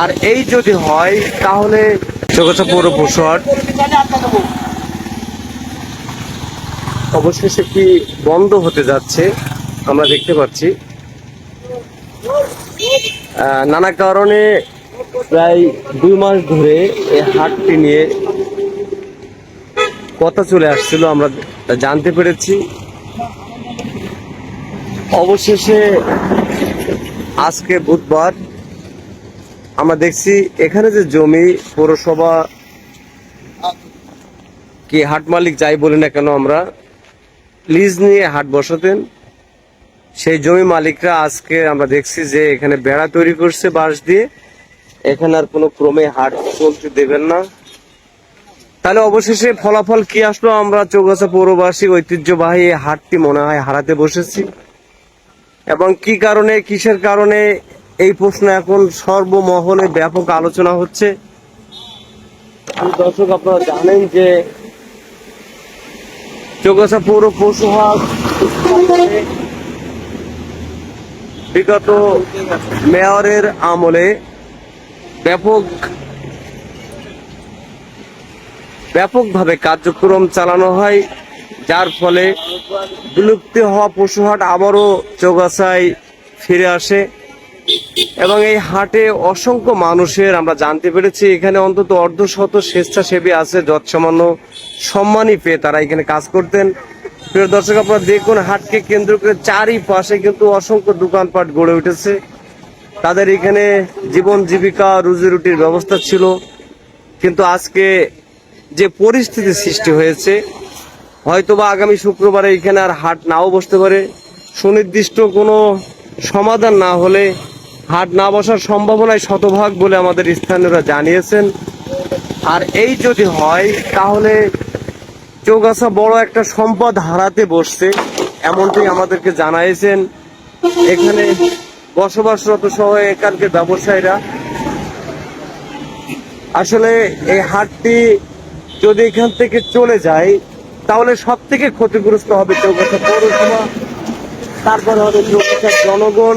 আর এই যদি হয় তাহলে পৌর পরিষদ অবশেষে কি বন্ধ হতে যাচ্ছে আমরা দেখতে পাচ্ছি। নানা কারণে প্রায় দুই মাস ধরে এই হাটটি নিয়ে কথা চলে আসছিল আমরা জানতে পেরেছি। অবশেষে আজকে বুধবার আমরা দেখছি এখানে যে জমি, পৌরসভা, কি হাট মালিক যাই বলি না কেন আমরা, লিজ নিয়ে হাট বসাতেন। সেই জমি মালিকরা আজকে আমরা দেখছি যে এখানে বেড়া তৈরি করছে বাঁশ দিয়ে। এখানে আর কোনো ক্রমে হাট চলতে দেবেন না। তাহলে অবশেষে ফলাফল কি আসলো? আমরা চৌগাছা পৌরবাসী ঐতিহ্যবাহী হাটটি মনে হয় হারাতে বসেছি। এবং কি কারণে, কিসের কারণে এই প্রশ্ন এখন সর্বমহলে ব্যাপক আলোচনা হচ্ছে। দর্শক, আপনারা জানেন যে চৌগাছা পৌর পশু বিগত মেয়রের আমলে ব্যাপক ব্যাপকভাবে কার্যক্রম চালানো হয়, যার ফলে বিলুপ্তি হওয়া পশুহাট আবারও চৌগাছায় ফিরে আসে। এবং এই হাটে অসংখ্য মানুষের, আমরা জানতে পেরেছি, এখানে অন্তত অর্ধশত স্বেচ্ছাসেবী আছে, যৎসামান্য সম্মানই পেয়ে তারা এখানে কাজ করতেন। প্রিয় দর্শক, আপনারা দেখুন, হাটকে কেন্দ্র করে চারিপাশে কিন্তু অসংখ্য দোকানপাট গড়ে উঠেছে। তাদের এখানে জীবন জীবিকা, রুজি রুটির ব্যবস্থা ছিল। কিন্তু আজকে যে পরিস্থিতি সৃষ্টি হয়েছে, হয়তোবা আগামী শুক্রবারে এখানে আর হাট নাও বসতে পারে। সুনির্দিষ্ট কোনো সমাধান না হলে হাট না বসার সম্ভাবনায় শতভাগ বলে আমাদের স্থানীয়রা জানিয়েছেন। আর এই যদি হয়, তাহলে চৌগাছা বড় একটা সম্পদ হারাতে বসছে এমনটাই আমাদেরকে জানাইছেন। এখানে বসবাসরত সহ এখানকার ব্যবসায়ীরা। আসলে এই হাটটি যদি এখান থেকে চলে যায়, তাহলে সব থেকে ক্ষতিগ্রস্ত হবে চৌগাছা পৌরসভা, তারপরে হবে চৌগাছার জনগণ।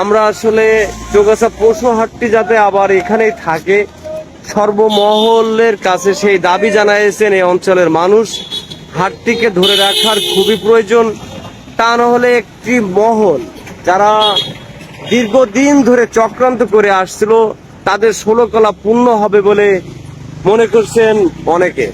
আমরা আসলে চৌগাছা পশু হাটটি যাতে আবার এখানেই থাকে, সর্বমহলের কাছে সেই দাবি জানাইছেন এই অঞ্চলের মানুষ, হাটটিকে ধরে রাখার খুবই প্রয়োজন। তা না হলে একটি মহল যারা দীর্ঘদিন ধরে চক্রান্ত করে আসছিল, তাদের ষোলো কলা পূর্ণ হবে বলে মনে করছেন অনেকে।